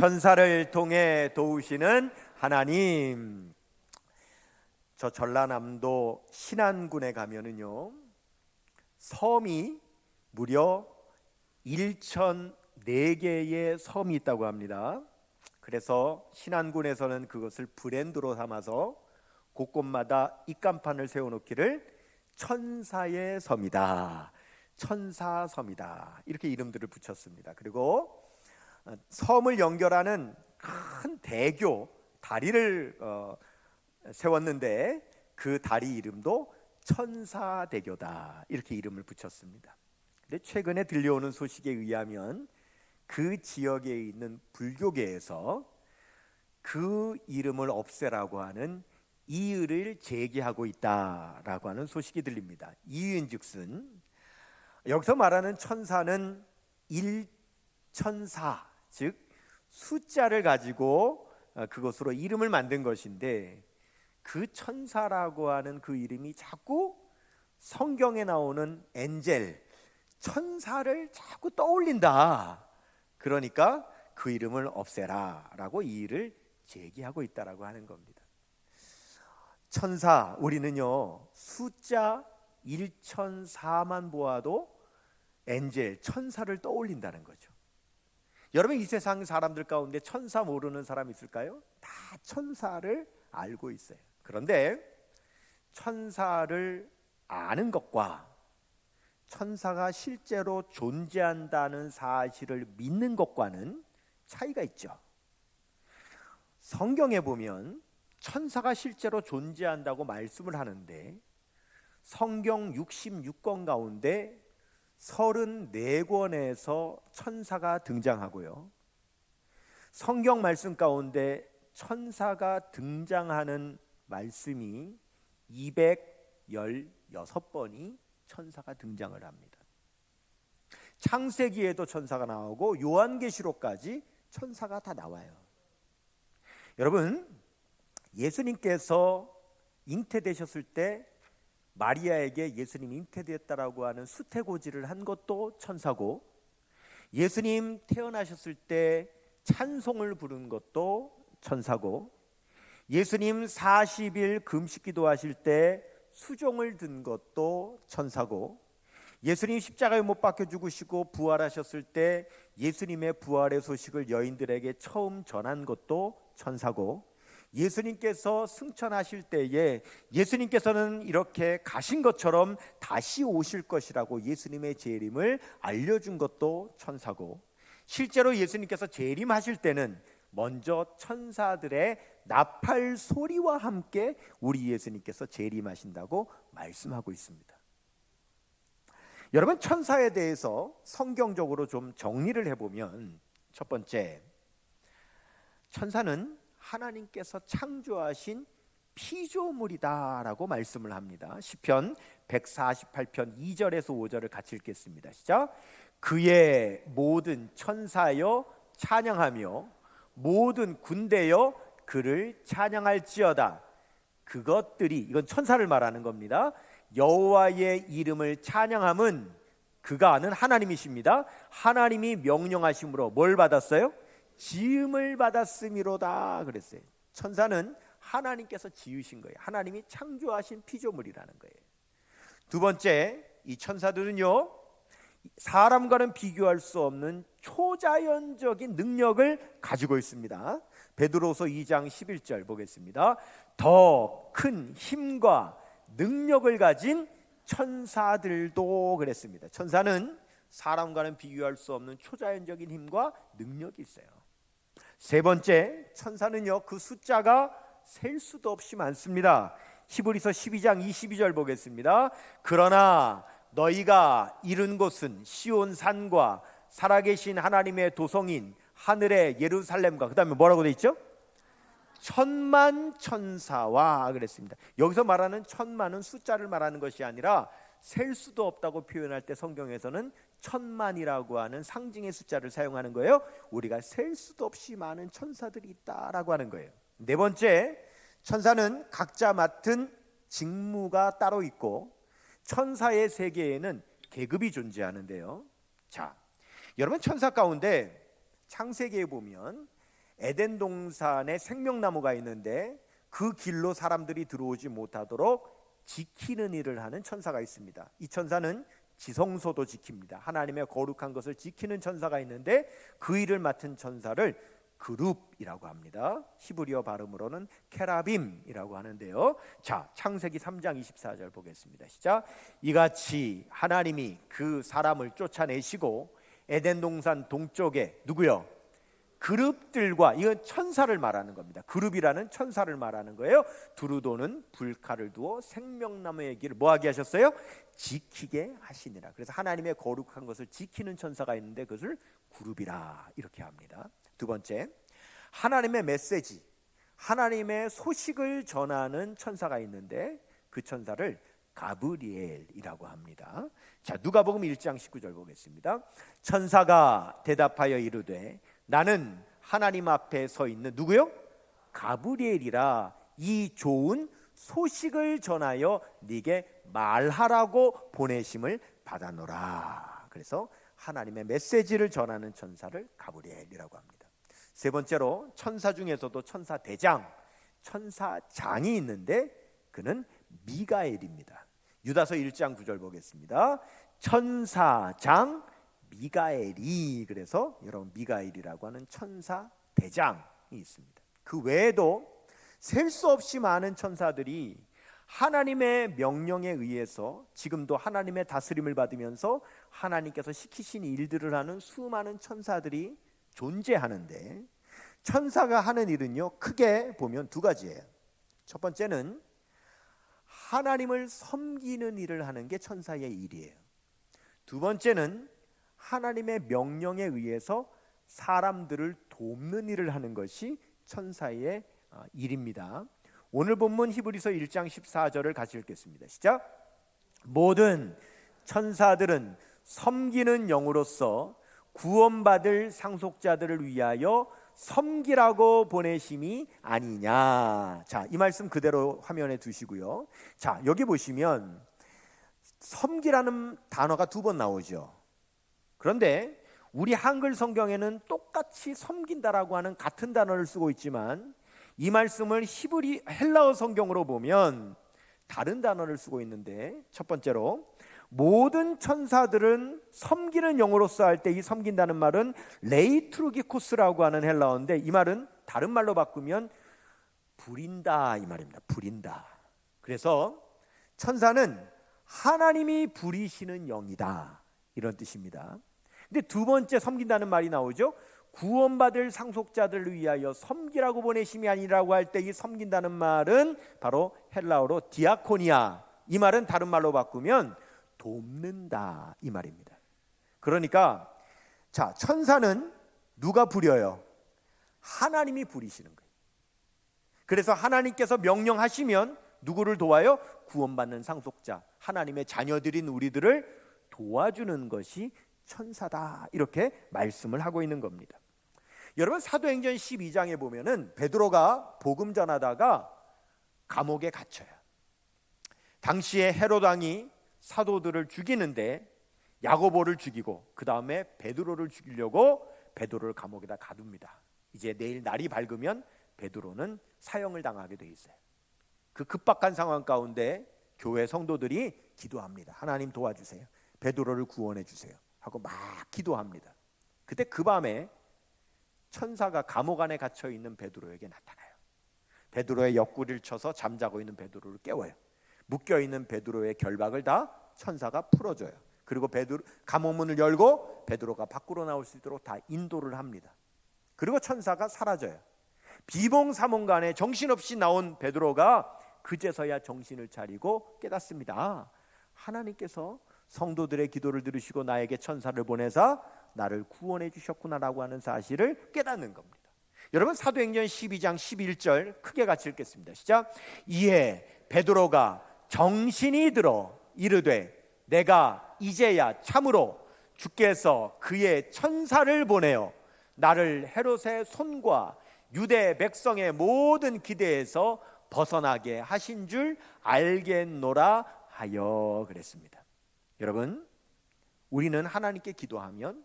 천사를 통해 도우시는 하나님. 저 전라남도 신안군에 가면은요. 섬이 무려 1,004개의 섬이 있다고 합니다. 그래서 신안군에서는 그것을 브랜드로 삼아서 곳곳마다 입간판을 세워놓기를 천사의 섬이다. 천사섬이다. 이렇게 이름들을 붙였습니다. 그리고 어, 섬을 연결하는 큰 대교 다리를 어, 세웠는데 그 다리 이름도 천사대교다. 이렇게 이름을 붙였습니다. 근데 최근에 들려오는 소식에 의하면 그 지역에 있는 불교계에서 그 이름을 없애라고 하는 이의를 제기하고 있다라고 하는 소식이 들립니다. 이의인즉슨 여기서 말하는 천사는 일천사 즉 숫자를 가지고 어, 그것으로 이름을 만든 것인데 그 천사라고 하는 그 이름이 자꾸 성경에 나오는 엔젤 천사를 자꾸 떠올린다. 그러니까 그 이름을 없애라라고 이의를 제기하고 있다라고 하는 겁니다. 천사 우리는요 숫자 1천사만 보아도 엔젤 천사를 떠올린다는 거죠. 여러분 이 세상 사람들 가운데 천사 모르는 사람 있을까요? 다 천사를 알고 있어요. 그런데 천사를 아는 것과 천사가 실제로 존재한다는 사실을 믿는 것과는 차이가 있죠. 성경에 보면 천사가 실제로 존재한다고 말씀을 하는데 성경 66권 가운데 34권에서 천사가 등장하고요. 성경 말씀 가운데 천사가 등장하는 말씀이 216번이 천사가 등장을 합니다. 창세기에도 천사가 나오고 요한계시록까지 천사가 다 나와요. 여러분, 예수님께서 잉태되셨을 때 마리아에게 예수님 잉태되었다라고 하는 수태고지를 한 것도 천사고 예수님 태어나셨을 때 찬송을 부른 것도 천사고 예수님 40일 금식 기도하실 때 수종을 든 것도 천사고 예수님 십자가에 못 박혀 죽으시고 부활하셨을 때 예수님의 부활의 소식을 여인들에게 처음 전한 것도 천사고 예수님께서 승천하실 때에 예수님께서는 이렇게 가신 것처럼 다시 오실 것이라고 예수님의 재림을 알려준 것도 천사고 실제로 예수님께서 재림하실 때는 먼저 천사들의 나팔 소리와 함께 우리 예수님께서 재림하신다고 말씀하고 있습니다. 여러분 천사에 대해서 성경적으로 좀 정리를 해보면 첫 번째 천사는 하나님께서 창조하신 피조물이다라고 말씀을 합니다. 시편 148편 2절에서 5절을 같이 읽겠습니다. 시작. 그의 모든 천사여 찬양하며 모든 군대여 그를 찬양할지어다. 그것들이 이건 천사를 말하는 겁니다. 여호와의 이름을 찬양함은 그가 아는 하나님이십니다. 하나님이 명령하심으로 뭘 받았어요? 지음을 받았음이로다 그랬어요. 천사는 하나님께서 지으신 거예요. 하나님이 창조하신 피조물이라는 거예요. 두 번째, 이 천사들은요. 사람과는 비교할 수 없는 초자연적인 능력을 가지고 있습니다. 베드로서 2장 11절 보겠습니다. 더 큰 힘과 능력을 가진 천사들도 그랬습니다. 천사는 사람과는 비교할 수 없는 초자연적인 힘과 능력이 있어요. 세 번째, 천사는요, 그 숫자가 셀 수도 없이 많습니다. 히브리서 12장 22절 보겠습니다. 그러나 너희가 이른 곳은 시온 산과 살아계신 하나님의 도성인 하늘의 예루살렘과 그다음에 뭐라고 돼 있죠? 천만 천사와 그랬습니다. 여기서 말하는 천만은 숫자를 말하는 것이 아니라 셀 수도 없다고 표현할 때 성경에서는 천만이라고 하는 상징의 숫자를 사용하는 거예요. 우리가 셀 수도 없이 많은 천사들이 있다라고 하는 거예요. 네 번째, 천사는 각자 맡은 직무가 따로 있고 천사의 세계에는 계급이 존재하는데요. 자, 여러분 천사 가운데 창세기에 보면 에덴 동산에 생명나무가 있는데 그 길로 사람들이 들어오지 못하도록 지키는 일을 하는 천사가 있습니다. 이 천사는 지성소도 지킵니다. 하나님의 거룩한 것을 지키는 천사가 있는데 그 일을 맡은 천사를 그룹이라고 합니다. 히브리어 발음으로는 케라빔이라고 하는데요. 자, 창세기 3장 24절 보겠습니다. 시작. 이같이 하나님이 그 사람을 쫓아내시고 에덴 동산 동쪽에 누구요? 그룹들과 이건 천사를 말하는 겁니다. 그룹이라는 천사를 말하는 거예요. 두루도는 불칼을 두어 생명나무의 길을 뭐하게 하셨어요? 지키게 하시니라. 그래서 하나님의 거룩한 것을 지키는 천사가 있는데 그것을 그룹이라 이렇게 합니다. 두 번째, 하나님의 메시지, 하나님의 소식을 전하는 천사가 있는데 그 천사를 가브리엘이라고 합니다. 자, 누가복음 1장 19절 보겠습니다. 천사가 대답하여 이르되 나는 하나님 앞에 서 있는 누구요? 가브리엘이라 이 좋은 소식을 전하여 네게 말하라고 보내심을 받아노라. 그래서 하나님의 메시지를 전하는 천사를 가브리엘이라고 합니다. 세 번째로 천사 중에서도 천사 대장, 천사장이 있는데 그는 미가엘입니다. 유다서 1장 9절 보겠습니다. 천사장 미가엘이 그래서 여러분 미가엘이라고 하는 천사 대장이 있습니다. 그 외에도 셀 수 없이 많은 천사들이 하나님의 명령에 의해서 지금도 하나님의 다스림을 받으면서 하나님께서 시키신 일들을 하는 수많은 천사들이 존재하는데 천사가 하는 일은요 크게 보면 두 가지예요. 첫 번째는 하나님을 섬기는 일을 하는 게 천사의 일이에요. 두 번째는 하나님의 명령에 의해서 사람들을 돕는 일을 하는 것이 천사의 어, 일입니다. 오늘 본문 히브리서 1장 14절을 같이 읽겠습니다. 시작. 모든 천사들은 섬기는 영으로서 구원받을 상속자들을 위하여 섬기라고 보내심이 아니냐. 자, 이 말씀 그대로 화면에 두시고요. 자, 여기 보시면 섬기라는 단어가 두 번 나오죠. 그런데 우리 한글 성경에는 똑같이 섬긴다라고 하는 같은 단어를 쓰고 있지만 이 말씀을 히브리 헬라어 성경으로 보면 다른 단어를 쓰고 있는데 첫 번째로 모든 천사들은 섬기는 영으로서 할 때 이 섬긴다는 말은 레이트루기코스라고 하는 헬라어인데 이 말은 다른 말로 바꾸면 부린다 이 말입니다. 부린다. 그래서 천사는 하나님이 부리시는 영이다 이런 뜻입니다. 근데 두 번째 섬긴다는 말이 나오죠. 구원받을 상속자들을 위하여 섬기라고 보내심이 아니라고 할 때 이 섬긴다는 말은 바로 헬라어로 디아코니아. 이 말은 다른 말로 바꾸면 돕는다 이 말입니다. 그러니까 자 천사는 누가 부려요? 하나님이 부리시는 거예요. 그래서 하나님께서 명령하시면 누구를 도와요? 구원받는 상속자, 하나님의 자녀들인 우리들을 도와주는 것이 천사다 이렇게 말씀을 하고 있는 겁니다. 여러분 사도행전 12장에 보면은 베드로가 복음 전하다가 감옥에 갇혀요. 당시에 헤롯 왕이 사도들을 죽이는데 야고보를 죽이고 그 다음에 베드로를 죽이려고 베드로를 감옥에다 가둡니다. 이제 내일 날이 밝으면 베드로는 사형을 당하게 돼 있어요. 그 급박한 상황 가운데 교회 성도들이 기도합니다. 하나님 도와주세요. 베드로를 구원해 주세요. 하고 막 기도합니다. 그때 그 밤에 천사가 감옥 안에 갇혀 있는 베드로에게 나타나요. 베드로의 옆구리를 쳐서 잠자고 있는 베드로를 깨워요. 묶여 있는 베드로의 결박을 다 천사가 풀어줘요. 그리고 베드로 감옥 문을 열고 베드로가 밖으로 나올 수 있도록 다 인도를 합니다. 그리고 천사가 사라져요. 비몽사몽간에 정신없이 나온 베드로가 그제서야 정신을 차리고 깨닫습니다. 아, 하나님께서 성도들의 기도를 들으시고 나에게 천사를 보내사 나를 구원해 주셨구나라고 하는 사실을 깨닫는 겁니다. 여러분 사도행전 12장 11절 크게 같이 읽겠습니다. 시작. 이에 베드로가 정신이 들어 이르되 내가 이제야 참으로 주께서 그의 천사를 보내어 나를 헤롯의 손과 유대 백성의 모든 기대에서 벗어나게 하신 줄 알겠노라 하여 그랬습니다. 여러분, 우리는 하나님께 기도하면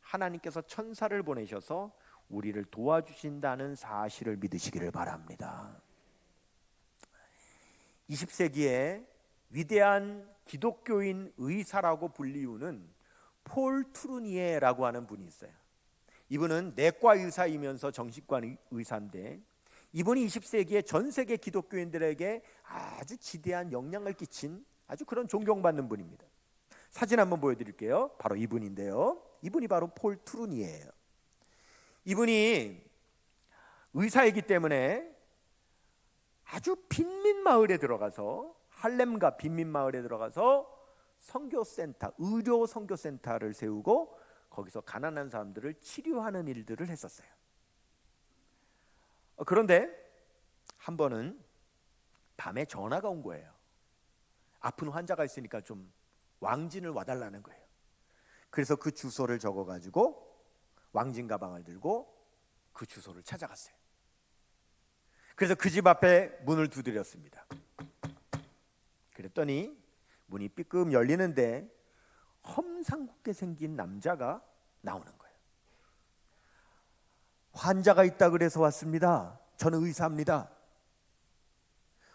하나님께서 천사를 보내셔서 우리를 도와주신다는 사실을 믿으시기를 바랍니다. 20세기에 위대한 기독교인 의사라고 불리우는 폴 투르니에라고 하는 분이 있어요. 이분은 내과 의사이면서 정신과 의사인데 이분이 20세기에 전 세계 기독교인들에게 아주 지대한 영향을 끼친 아주 그런 존경받는 분입니다. 사진 한번 보여드릴게요. 바로 이분인데요. 이분이 바로 폴 투르니에요. 이분이 의사이기 때문에 아주 빈민 마을에 들어가서 할렘과 빈민 마을에 들어가서 선교센터, 의료 선교센터를 세우고 거기서 가난한 사람들을 치료하는 일들을 했었어요. 어, 그런데 한 번은 밤에 전화가 온 거예요. 아픈 환자가 있으니까 좀 왕진을 와달라는 거예요. 그래서 그 주소를 적어가지고 왕진 가방을 들고 그 주소를 찾아갔어요. 그래서 그 집 앞에 문을 두드렸습니다. 그랬더니 문이 삐끔 열리는데 험상궂게 생긴 남자가 나오는 거예요. 환자가 있다 그래서 왔습니다. 저는 의사입니다.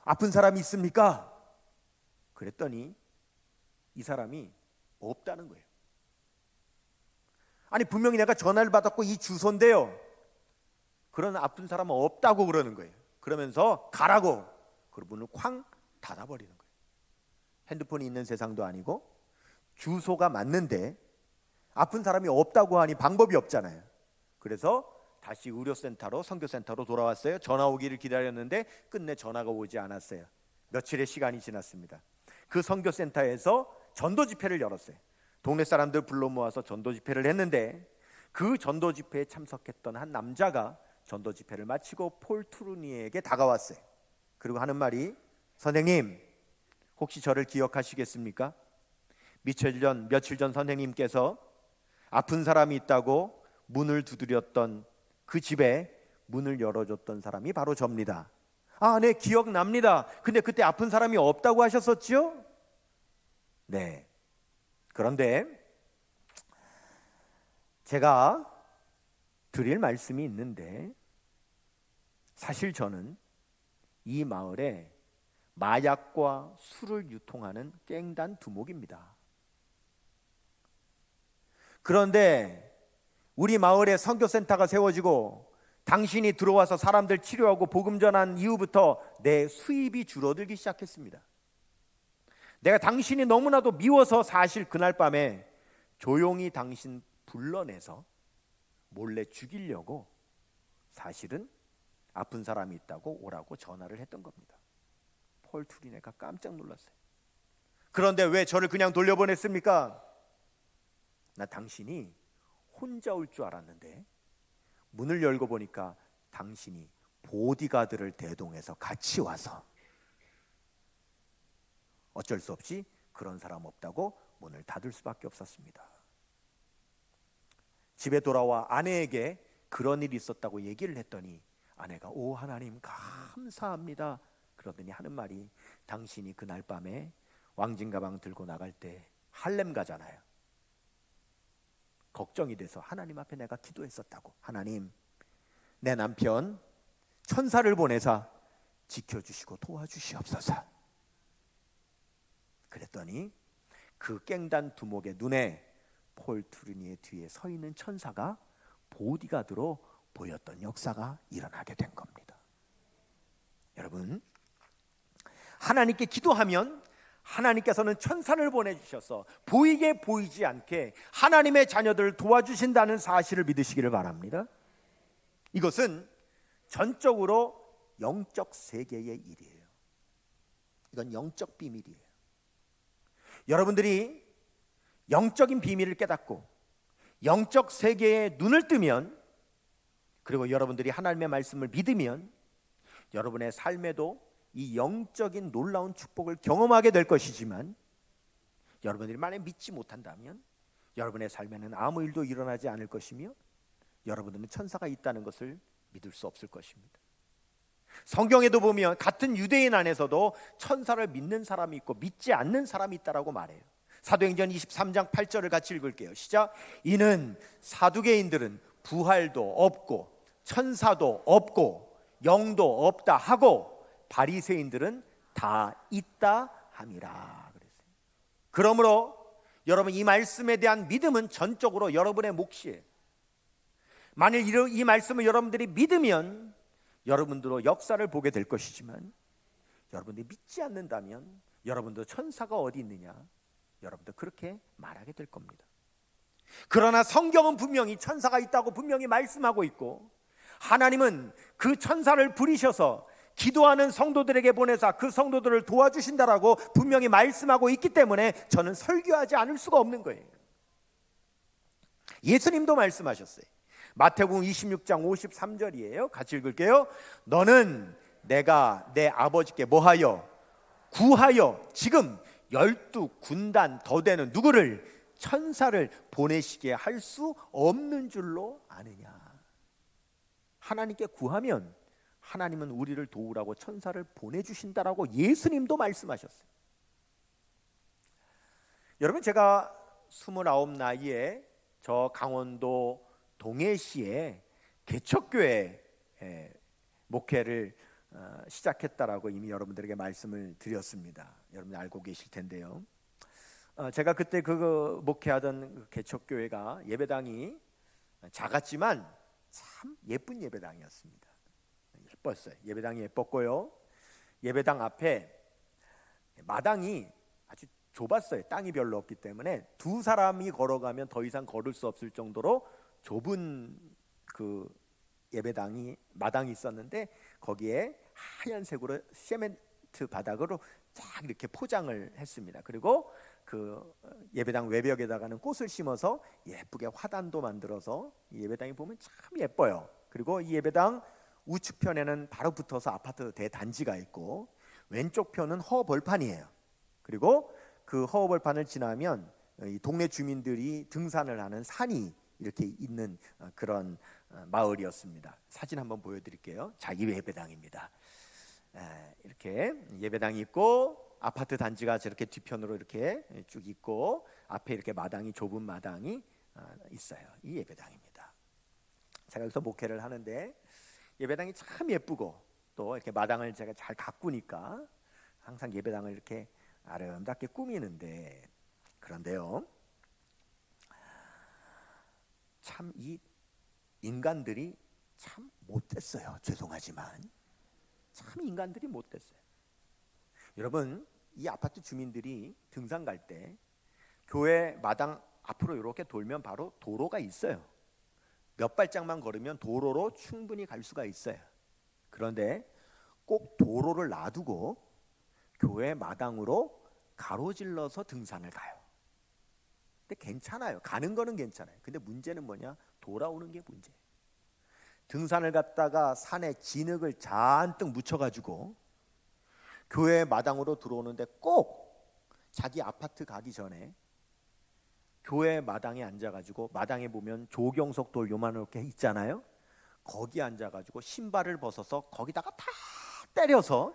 아픈 사람이 있습니까? 그랬더니 이 사람이 없다는 거예요. 아니 분명히 내가 전화를 받았고 이 주소인데요. 그런 아픈 사람은 없다고 그러는 거예요. 그러면서 가라고 그 문을 쾅 닫아버리는 거예요. 핸드폰이 있는 세상도 아니고 주소가 맞는데 아픈 사람이 없다고 하니 방법이 없잖아요. 그래서 다시 의료센터로 선교센터로 돌아왔어요. 전화 오기를 기다렸는데 끝내 전화가 오지 않았어요. 며칠의 시간이 지났습니다. 그 선교센터에서 전도 집회를 열었어요. 동네 사람들 불러 모아서 전도 집회를 했는데 그 전도 집회에 참석했던 한 남자가 전도 집회를 마치고 폴 투르니에게 다가왔어요. 그리고 하는 말이 선생님 혹시 저를 기억하시겠습니까? 며칠 전 며칠 전 선생님께서 아픈 사람이 있다고 문을 두드렸던 그 집에 문을 열어줬던 사람이 바로 접니다. 아, 네, 기억납니다. 근데 그때 아픈 사람이 없다고 하셨었지요? 네. 그런데 제가 드릴 말씀이 있는데 사실 저는 이 마을에 마약과 술을 유통하는 깽단 두목입니다. 그런데 우리 마을에 선교센터가 세워지고 당신이 들어와서 사람들 치료하고 복음 전한 이후부터 내 수입이 줄어들기 시작했습니다. 내가 당신이 너무나도 미워서 사실 그날 밤에 조용히 당신 불러내서 몰래 죽이려고 사실은 아픈 사람이 있다고 오라고 전화를 했던 겁니다. 폴 투리네가 깜짝 놀랐어요. 그런데 왜 저를 그냥 돌려보냈습니까? 나 당신이 혼자 올 줄 알았는데 문을 열고 보니까 당신이 보디가드를 대동해서 같이 와서 어쩔 수 없이 그런 사람 없다고 문을 닫을 수밖에 없었습니다. 집에 돌아와 아내에게 그런 일이 있었다고 얘기를 했더니 아내가 오 하나님 감사합니다. 그러더니 하는 말이 당신이 그날 밤에 왕진 가방 들고 나갈 때 할렘 가잖아요. 걱정이 돼서 하나님 앞에 내가 기도했었다고. 하나님, 내 남편 천사를 보내사 지켜주시고 도와주시옵소서. 그랬더니 그 깽단 두목의 눈에 폴 투르니의 뒤에 서 있는 천사가 보디가드로 보였던 역사가 일어나게 된 겁니다. 여러분, 하나님께 기도하면 하나님께서는 천사를 보내주셔서 보이게 보이지 않게 하나님의 자녀들을 도와주신다는 사실을 믿으시기를 바랍니다. 이것은 전적으로 영적 세계의 일이에요. 이건 영적 비밀이에요. 여러분들이 영적인 비밀을 깨닫고 영적 세계에 눈을 뜨면 그리고 여러분들이 하나님의 말씀을 믿으면 여러분의 삶에도 이 영적인 놀라운 축복을 경험하게 될 것이지만 여러분들이 만약 믿지 못한다면 여러분의 삶에는 아무 일도 일어나지 않을 것이며 여러분들은 천사가 있다는 것을 믿을 수 없을 것입니다. 성경에도 보면 같은 유대인 안에서도 천사를 믿는 사람이 있고 믿지 않는 사람이 있다라고 말해요. 사도행전 23장 8절을 같이 읽을게요. 시작. 이는 사두개인들은 부활도 없고 천사도 없고 영도 없다 하고 바리새인들은 다 있다 함이라. 그러므로 여러분 이 말씀에 대한 믿음은 전적으로 여러분의 몫이에요. 만일 이- 이 말씀을 여러분들이 믿으면 여러분들로 역사를 보게 될 것이지만 여러분들이 믿지 않는다면 여러분도 천사가 어디 있느냐 여러분도 그렇게 말하게 될 겁니다. 그러나 성경은 분명히 천사가 있다고 분명히 말씀하고 있고 하나님은 그 천사를 부리셔서 기도하는 성도들에게 보내사 그 성도들을 도와주신다라고 분명히 말씀하고 있기 때문에 저는 설교하지 않을 수가 없는 거예요. 예수님도 말씀하셨어요. 마태복음 26장 53절이에요. 같이 읽을게요. 너는 내가 내 아버지께 뭐하여 구하여 지금 열두 군단 더 되는 누구를 천사를 보내시게 할 수 없는 줄로 아느냐. 하나님께 구하면 하나님은 우리를 도우라고 천사를 보내주신다라고 예수님도 말씀하셨어요. 여러분 제가 29 나이에 저 강원도 동해시에 개척교회 에, 목회를 어, 시작했다라고 이미 여러분들에게 말씀을 드렸습니다. 여러분 알고 계실 텐데요. 어, 제가 그때 그 목회하던 그 개척교회가 예배당이 작았지만 참 예쁜 예배당이었습니다. 예뻤어요. 예배당이 예뻤고요. 예배당 앞에 마당이 아주 좁았어요. 땅이 별로 없기 때문에 두 사람이 걸어가면 더 이상 걸을 수 없을 정도로 좁은 그 예배당이 마당이 있었는데 거기에 하얀색으로 세멘트 바닥으로 쫙 이렇게 포장을 했습니다. 그리고 그 예배당 외벽에다가는 꽃을 심어서 예쁘게 화단도 만들어서 이 예배당이 보면 참 예뻐요. 그리고 이 예배당 우측 편에는 바로 붙어서 아파트 대단지가 있고 왼쪽 편은 허벌판이에요. 그리고 그 허벌판을 지나면 이 동네 주민들이 등산을 하는 산이 이렇게 있는 어, 그런 어, 마을이었습니다. 사진 한번 보여드릴게요. 자기 예배당입니다. 에, 이렇게 예배당이 있고 아파트 단지가 저렇게 뒤편으로 이렇게 쭉 있고 앞에 이렇게 마당이 좁은 마당이 어, 있어요. 이 예배당입니다. 제가 여기서 목회를 하는데 예배당이 참 예쁘고 또 이렇게 마당을 제가 잘 가꾸니까 항상 예배당을 이렇게 아름답게 꾸미는데 그런데요. 참 이 인간들이 참 못됐어요. 죄송하지만 참 인간들이 못됐어요. 여러분 이 아파트 주민들이 등산 갈 때 교회 마당 앞으로 이렇게 돌면 바로 도로가 있어요. 몇 발짝만 걸으면 도로로 충분히 갈 수가 있어요. 그런데 꼭 도로를 놔두고 교회 마당으로 가로질러서 등산을 가요. 근데 괜찮아요. 가는 거는 괜찮아요. 근데 문제는 뭐냐? 돌아오는 게 문제예요. 등산을 갔다가 산에 진흙을 잔뜩 묻혀가지고 교회 마당으로 들어오는데 꼭 자기 아파트 가기 전에 교회 마당에 앉아가지고 마당에 보면 조경석 돌 요만하게 있잖아요. 거기 앉아가지고 신발을 벗어서 거기다가 다 때려서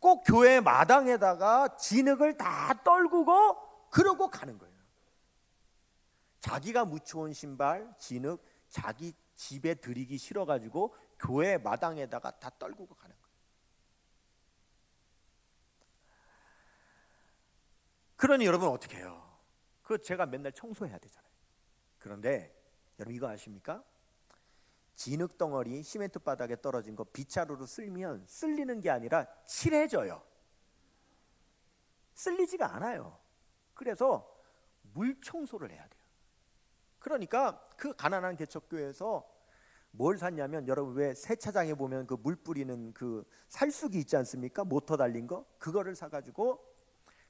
꼭 교회 마당에다가 진흙을 다 떨구고 그러고 가는 거예요. 자기가 묻혀온 신발, 진흙 자기 집에 들이기 싫어가지고 교회 마당에다가 다 떨구고 가는. 그러니 여러분 어떻게 해요? 그 제가 맨날 청소해야 되잖아요. 그런데 여러분 이거 아십니까? 진흙 덩어리 시멘트 바닥에 떨어진 거 빗자루로 쓸면 쓸리는 게 아니라 칠해져요. 쓸리지가 않아요. 그래서 물 청소를 해야 돼요. 그러니까 그 가난한 개척교회에서 뭘 샀냐면 여러분 왜 세차장에 보면 그 물 뿌리는 그 살수기 있지 않습니까? 모터 달린 거 그거를 사가지고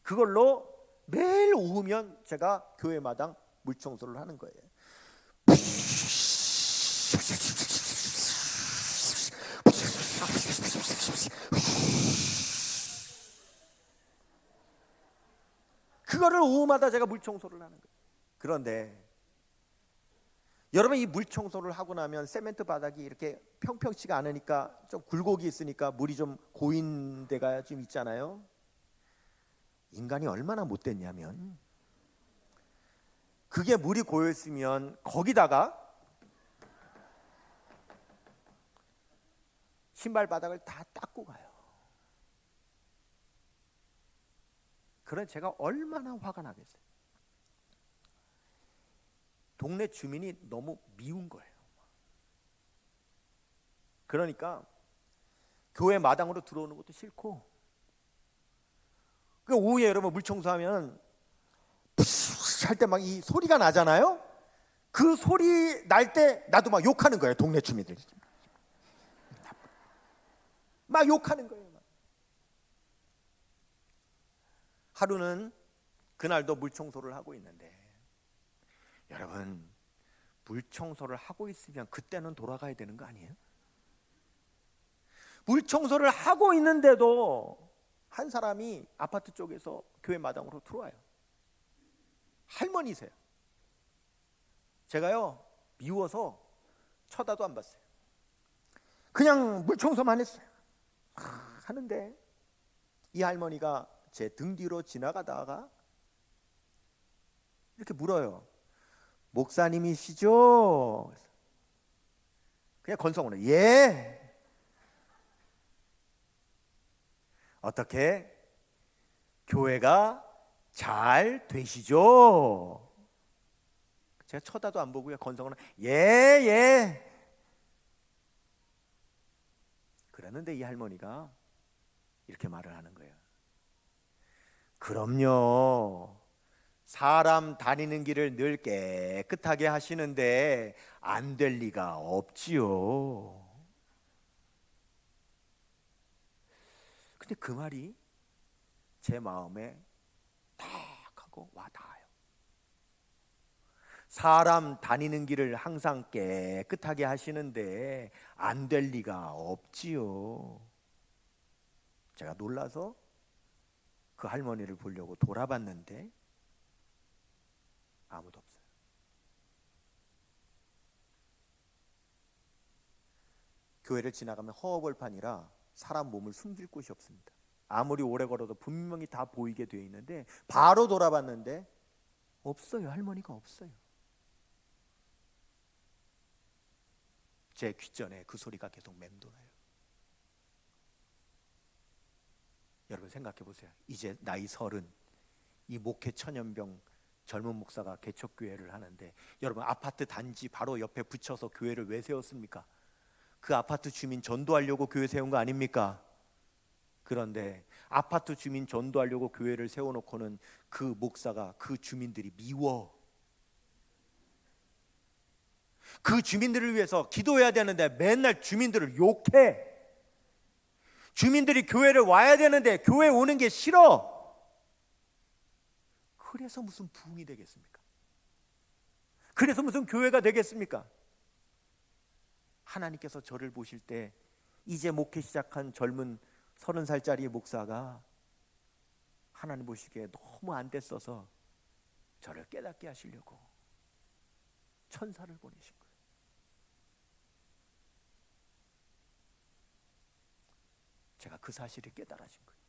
그걸로 매일 오후면 제가 교회 마당 물 청소를 하는 거예요. 그거를 오후마다 제가 물 청소를 하는 거예요. 그런데 여러분 이 물 청소를 하고 나면 세멘트 바닥이 이렇게 평평치가 않으니까 좀 굴곡이 있으니까 물이 좀 고인 데가 좀 있잖아요. 인간이 얼마나 못됐냐면 그게 물이 고여 있으면 거기다가 신발 바닥을 다 닦고 가요. 그런 제가 얼마나 화가 나겠어요. 동네 주민이 너무 미운 거예요. 그러니까 교회 마당으로 들어오는 것도 싫고 그 오후에 여러분 물 청소하면 할 때 막 이 소리가 나잖아요. 그 소리 날 때 나도 막 욕하는 거예요. 동네 주민들. 막 욕하는 거예요. 막. 하루는 그날도 물 청소를 하고 있는데 여러분 물 청소를 하고 있으면 그때는 돌아가야 되는 거 아니에요? 물 청소를 하고 있는데도 한 사람이 아파트 쪽에서 교회 마당으로 들어와요. 할머니세요. 제가요 미워서 쳐다도 안 봤어요. 그냥 물 청소만 했어요. 아, 하는데 이 할머니가 제 등 뒤로 지나가다가 이렇게 물어요. 목사님이시죠? 그냥 건성으로 예. 어떻게 교회가 잘 되시죠? 제가 쳐다도 안 보고요. 건성으로 예, 예. 그러는데 이 할머니가 이렇게 말을 하는 거예요. 그럼요. 사람 다니는 길을 늘 깨끗하게 하시는데 안 될 리가 없지요. 근데 그 말이 제 마음에 딱 하고 와 닿아요. 사람 다니는 길을 항상 깨끗하게 하시는데 안 될 리가 없지요. 제가 놀라서 그 할머니를 보려고 돌아봤는데 아무도 없어요. 교회를 지나가면 허허벌판이라 사람 몸을 숨길 곳이 없습니다. 아무리 오래 걸어도 분명히 다 보이게 되어 있는데 바로 돌아봤는데 없어요. 할머니가 없어요. 제 귓전에 그 소리가 계속 맴돌아요. 여러분 생각해 보세요. 이제 나이 서른 이 목회 천연병 젊은 목사가 개척 교회를 하는데 여러분 아파트 단지 바로 옆에 붙여서 교회를 왜 세웠습니까? 그 아파트 주민 전도하려고 교회 세운 거 아닙니까? 그런데 아파트 주민 전도하려고 교회를 세워놓고는 그 목사가 그 주민들이 미워. 그 주민들을 위해서 기도해야 되는데 맨날 주민들을 욕해. 주민들이 교회를 와야 되는데 교회 오는 게 싫어. 그래서 무슨 부흥이 되겠습니까? 그래서 무슨 교회가 되겠습니까? 하나님께서 저를 보실 때 이제 목회 시작한 젊은 서른 살짜리 목사가 하나님 보시기에 너무 안 됐어서 저를 깨닫게 하시려고 천사를 보내신 거예요. 제가 그 사실을 깨달아진 거예요.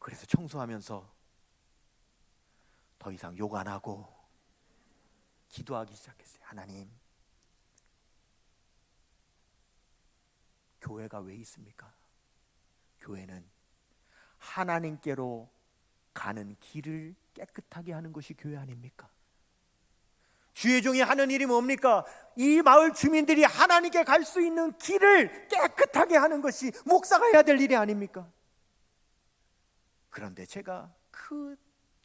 그래서 청소하면서 더 이상 욕 안 하고 기도하기 시작했어요. 하나님, 교회가 왜 있습니까? 교회는 하나님께로 가는 길을 깨끗하게 하는 것이 교회 아닙니까? 주의 종이 하는 일이 뭡니까? 이 마을 주민들이 하나님께 갈 수 있는 길을 깨끗하게 하는 것이 목사가 해야 될 일이 아닙니까? 그런데 제가 그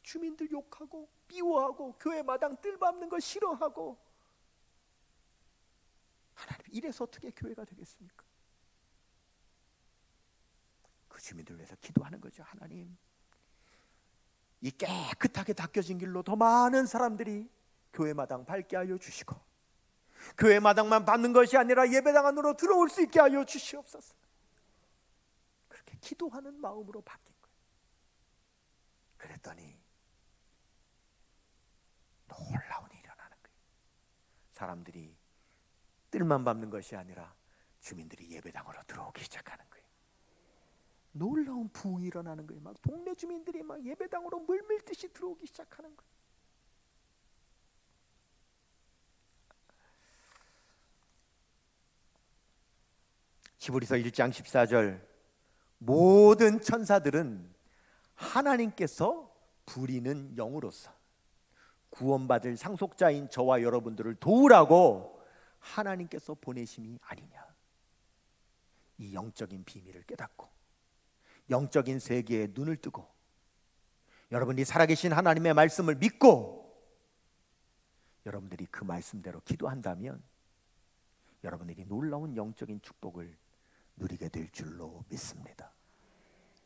주민들 욕하고 미워하고 교회 마당 뜰밟는 거 싫어하고 하나님 이래서 어떻게 교회가 되겠습니까? 그 주민들 위해서 기도하는 거죠. 하나님 이 깨끗하게 닦여진 길로 더 많은 사람들이 교회 마당 밟게 하여 주시고 교회 마당만 받는 것이 아니라 예배당 안으로 들어올 수 있게 하여 주시옵소서. 그렇게 기도하는 마음으로 바뀐 거예요. 그랬더니 놀라운 일이 일어나는 거예요. 사람들이 뜰만 밟는 것이 아니라 주민들이 예배당으로 들어오기 시작하는 거예요. 놀라운 부흥이 일어나는 거예요. 막 동네 주민들이 막 예배당으로 물밀듯이 들어오기 시작하는 거예요. 히브리서 1장 14절 모든 천사들은 하나님께서 부리는 영으로서 구원받을 상속자인 저와 여러분들을 도우라고 하나님께서 보내심이 아니냐. 이 영적인 비밀을 깨닫고 영적인 세계에 눈을 뜨고 여러분이 살아계신 하나님의 말씀을 믿고 여러분들이 그 말씀대로 기도한다면 여러분들이 놀라운 영적인 축복을 누리게 될 줄로 믿습니다.